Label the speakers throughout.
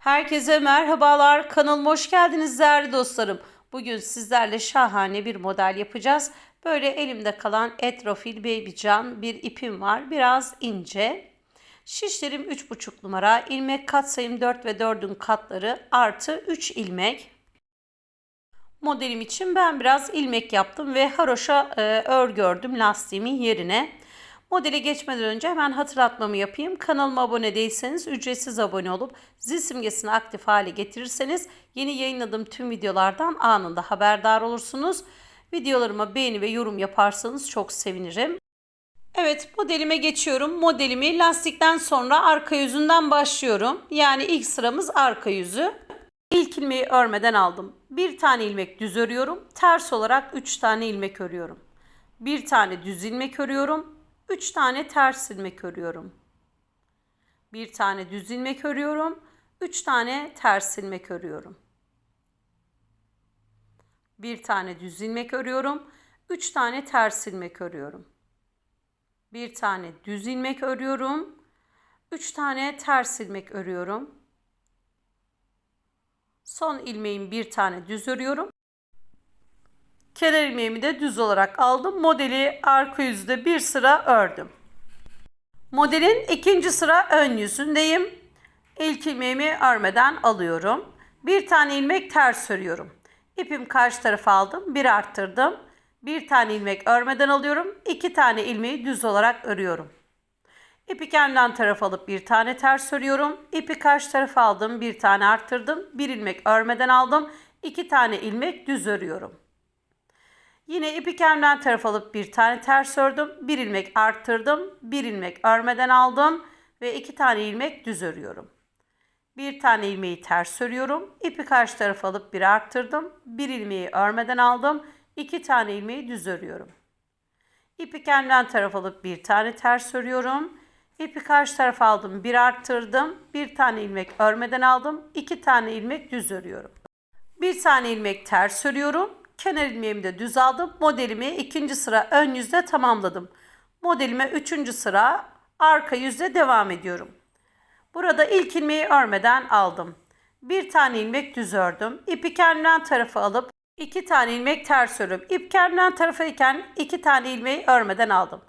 Speaker 1: Herkese merhabalar. Kanalıma hoş geldiniz değerli dostlarım. Bugün sizlerle şahane bir model yapacağız. Böyle elimde kalan Etrofil Baby Can bir ipim var. Biraz ince. Şişlerim 3,5 numara. İlmek katsayım 4 ve 4'ün katları artı 3 ilmek. Modelim için ben biraz ilmek yaptım ve haroşa e, örgü ördüm lastiğimin yerine. Modele geçmeden önce hemen hatırlatmamı yapayım. Kanalıma abone değilseniz ücretsiz abone olup zil simgesini aktif hale getirirseniz yeni yayınladığım tüm videolardan anında haberdar olursunuz. Videolarıma beğeni ve yorum yaparsanız çok sevinirim. Evet modelime geçiyorum. Modelimi lastikten sonra arka yüzünden başlıyorum. Yani ilk sıramız arka yüzü. İlk ilmeği örmeden aldım. Bir tane ilmek düz örüyorum. Ters olarak 3 tane ilmek örüyorum. Bir tane düz ilmek örüyorum. 3 tane ters ilmek örüyorum. Bir tane düz ilmek örüyorum. 3 tane ters ilmek örüyorum. Bir tane düz ilmek örüyorum. 3 tane ters ilmek örüyorum. Bir tane düz ilmek örüyorum. 3 tane ters ilmek örüyorum. Son ilmeğin bir tane düz örüyorum. Kenar ilmeğimi de düz olarak aldım. Modeli arka yüzde bir sıra ördüm. Modelin ikinci sıra ön yüzündeyim. İlk ilmeğimi örmeden alıyorum. Bir tane ilmek ters örüyorum. İpim karşı tarafa aldım. Bir arttırdım. Bir tane ilmek örmeden alıyorum. İki tane ilmeği düz olarak örüyorum. İpi kendimden taraf alıp bir tane ters örüyorum. İpi karşı tarafa aldım. Bir tane arttırdım. Bir ilmek örmeden aldım. İki tane ilmek düz örüyorum. Yine ipi kendimden taraf alıp bir tane ters ördüm. Bir ilmek arttırdım. Bir ilmek örmeden aldım. Ve iki tane ilmek düz örüyorum. Bir tane ilmeği ters örüyorum. İpi karşı tarafa alıp bir arttırdım. Bir ilmeği örmeden aldım. İki tane ilmeği düz örüyorum. İpi kendimden taraf alıp bir tane ters örüyorum. İpi karşı tarafa aldım. Bir arttırdım. Bir tane ilmek örmeden aldım. iki tane ilmek düz örüyorum. Bir tane ilmek ters örüyorum. Kenar ilmeğimi de düz aldım. Modelimi ikinci sıra ön yüzde tamamladım. Modelime üçüncü sıra arka yüzde devam ediyorum. Burada ilk ilmeği örmeden aldım. Bir tane ilmek düz ördüm. İpi kendimden tarafa alıp iki tane ilmek ters örüp ip kendimden tarafa iken iki tane ilmeği örmeden aldım.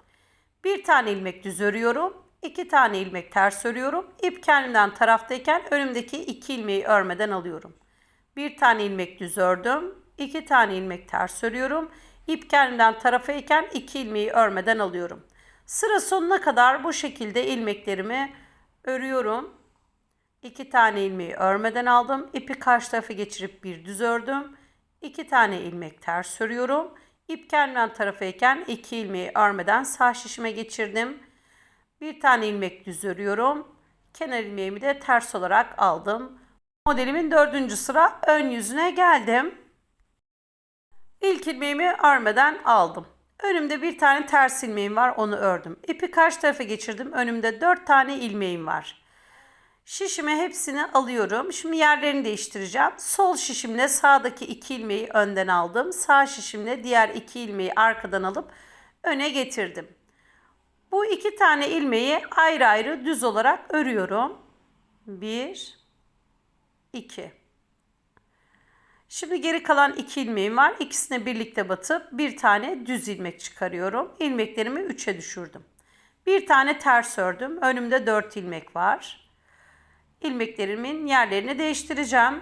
Speaker 1: Bir tane ilmek düz örüyorum. iki tane ilmek ters örüyorum. İp kendimden taraftayken önümdeki iki ilmeği örmeden alıyorum. Bir tane ilmek düz ördüm. 2 tane ilmek ters örüyorum. İp kendimden tarafa iken 2 ilmeği örmeden alıyorum. Sıra sonuna kadar bu şekilde ilmeklerimi örüyorum. 2 tane ilmeği örmeden aldım. İpi karşı tarafa geçirip bir düz ördüm. 2 tane ilmek ters örüyorum. İp kendimden tarafa iken 2 ilmeği örmeden sağ şişime geçirdim. Bir tane ilmek düz örüyorum. Kenar ilmeğimi de ters olarak aldım. Modelimin dördüncü sıra ön yüzüne geldim. İlk ilmeğimi örmeden aldım. Önümde bir tane ters ilmeğim var onu ördüm. İpi karşı tarafa geçirdim. Önümde dört tane ilmeğim var. Şişime hepsini alıyorum. Şimdi yerlerini değiştireceğim. Sol şişimle sağdaki iki ilmeği önden aldım. Sağ şişimle diğer iki ilmeği arkadan alıp öne getirdim. Bu iki tane ilmeği ayrı ayrı düz olarak örüyorum. Bir, iki. Şimdi geri kalan iki ilmeğim var. İkisine birlikte batıp bir tane düz ilmek çıkarıyorum. İlmeklerimi 3'e düşürdüm. Bir tane ters ördüm. Önümde 4 ilmek var. İlmeklerimin yerlerini değiştireceğim.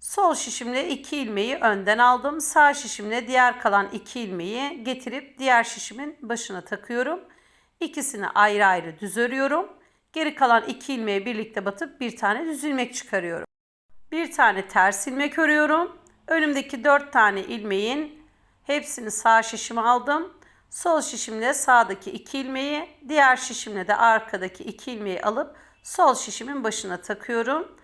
Speaker 1: Sol şişimle iki ilmeği önden aldım. Sağ şişimle diğer kalan iki ilmeği getirip diğer şişimin başına takıyorum. İkisini ayrı ayrı düz örüyorum. Geri kalan iki ilmeği birlikte batıp bir tane düz ilmek çıkarıyorum. Bir tane ters ilmek örüyorum. Önümdeki dört tane ilmeğin hepsini sağ şişime aldım. Sol şişimle sağdaki iki ilmeği, diğer şişimle de arkadaki iki ilmeği alıp sol şişimin başına takıyorum.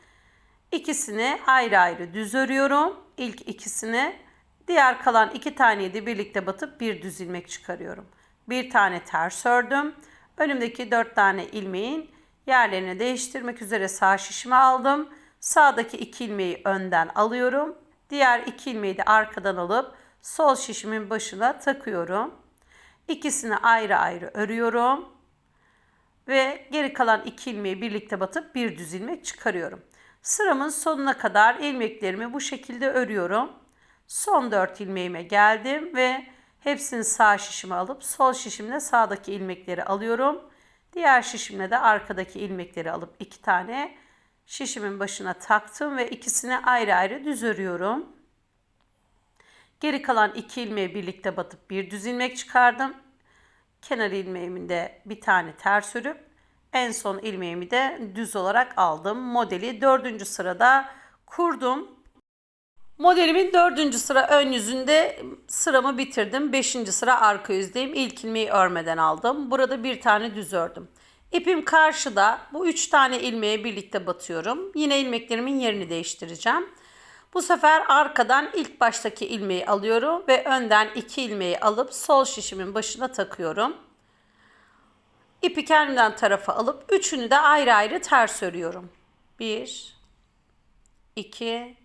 Speaker 1: İkisini ayrı ayrı düz örüyorum. İlk ikisini diğer kalan iki taneyi de birlikte batıp bir düz ilmek çıkarıyorum. Bir tane ters ördüm. Önümdeki dört tane ilmeğin yerlerini değiştirmek üzere sağ şişime aldım. Sağdaki iki ilmeği önden alıyorum. Diğer iki ilmeği de arkadan alıp sol şişimin başına takıyorum. İkisini ayrı ayrı örüyorum. Ve geri kalan iki ilmeği birlikte batıp bir düz ilmek çıkarıyorum. Sıramın sonuna kadar ilmeklerimi bu şekilde örüyorum. Son 4 ilmeğime geldim ve hepsini sağ şişime alıp sol şişimle sağdaki ilmekleri alıyorum. Diğer şişimle de arkadaki ilmekleri alıp iki tane şişimin başına taktım ve ikisini ayrı ayrı düz örüyorum. Geri kalan iki ilmeği birlikte batıp bir düz ilmek çıkardım. Kenar ilmeğimin de bir tane ters örüp en son ilmeğimi de düz olarak aldım. Modeli dördüncü sırada kurdum. Modelimin dördüncü sıra ön yüzünde sıramı bitirdim. Beşinci sıra arka yüzdeyim. İlk ilmeği örmeden aldım. Burada bir tane düz ördüm. İpim karşıda. Bu üç tane ilmeği birlikte batıyorum. Yine ilmeklerimin yerini değiştireceğim. Bu sefer arkadan ilk baştaki ilmeği alıyorum ve önden iki ilmeği alıp sol şişimin başına takıyorum. İpi kendimden tarafa alıp üçünü de ayrı ayrı ters örüyorum. Bir, iki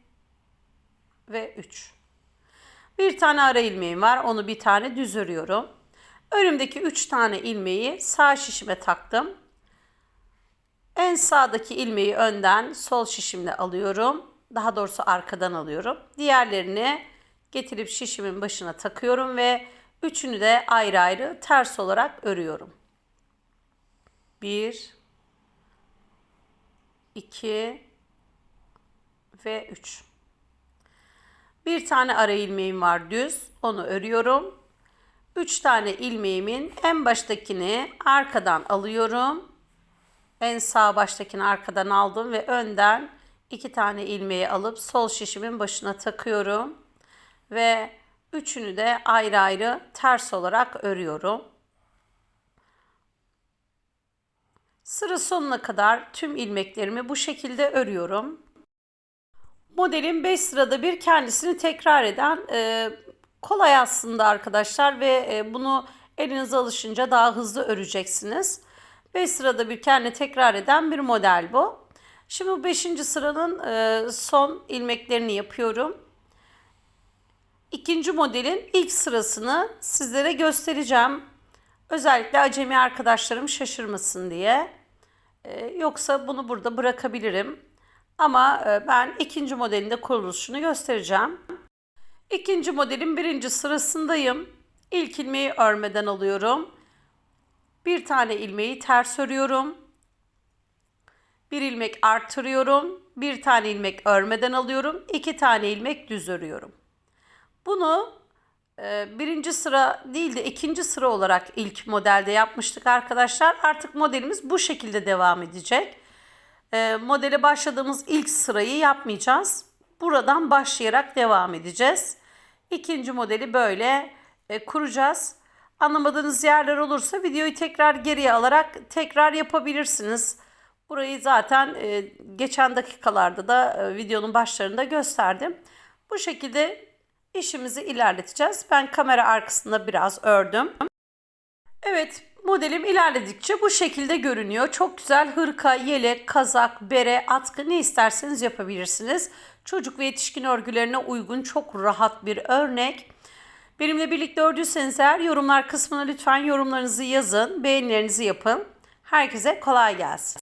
Speaker 1: ve üç. Bir tane ara ilmeğim var. Onu bir tane düz örüyorum. Önümdeki üç tane ilmeği sağ şişime taktım. En sağdaki ilmeği önden sol şişimle alıyorum. Daha doğrusu arkadan alıyorum. Diğerlerini getirip şişimin başına takıyorum ve üçünü de ayrı ayrı ters olarak örüyorum. 1 2 ve 3. Bir tane ara ilmeğim var düz. Onu örüyorum. 3 tane ilmeğimin en baştakini arkadan alıyorum. En sağ baştakini arkadan aldım ve önden iki tane ilmeği alıp sol şişimin başına takıyorum. Ve üçünü de ayrı ayrı ters olarak örüyorum. Sıra sonuna kadar tüm ilmeklerimi bu şekilde örüyorum. Modelin 5 sırada bir kendisini tekrar eden e, kolay aslında arkadaşlar ve e, bunu elinize alışınca daha hızlı öreceksiniz. 5 sırada bir kendini tekrar eden bir model bu. Şimdi bu 5. sıranın e, son ilmeklerini yapıyorum. İkinci modelin ilk sırasını sizlere göstereceğim. Özellikle acemi arkadaşlarım şaşırmasın diye. E, yoksa bunu burada bırakabilirim. Ama ben ikinci modelinde kuruluşunu göstereceğim. İkinci modelin birinci sırasındayım. İlk ilmeği örmeden alıyorum. Bir tane ilmeği ters örüyorum. Bir ilmek artırıyorum. Bir tane ilmek örmeden alıyorum. iki tane ilmek düz örüyorum. Bunu e, birinci sıra değil de ikinci sıra olarak ilk modelde yapmıştık arkadaşlar. Artık modelimiz bu şekilde devam edecek. E, modele başladığımız ilk sırayı yapmayacağız. Buradan başlayarak devam edeceğiz. İkinci modeli böyle e, kuracağız. Anlamadığınız yerler olursa videoyu tekrar geriye alarak tekrar yapabilirsiniz. Burayı zaten e, geçen dakikalarda da e, videonun başlarında gösterdim. Bu şekilde işimizi ilerleteceğiz. Ben kamera arkasında biraz ördüm. Evet modelim ilerledikçe bu şekilde görünüyor. Çok güzel hırka, yelek, kazak, bere, atkı ne isterseniz yapabilirsiniz. Çocuk ve yetişkin örgülerine uygun çok rahat bir örnek. Benimle birlikte ördüyseniz eğer yorumlar kısmına lütfen yorumlarınızı yazın, beğenilerinizi yapın. Herkese kolay gelsin.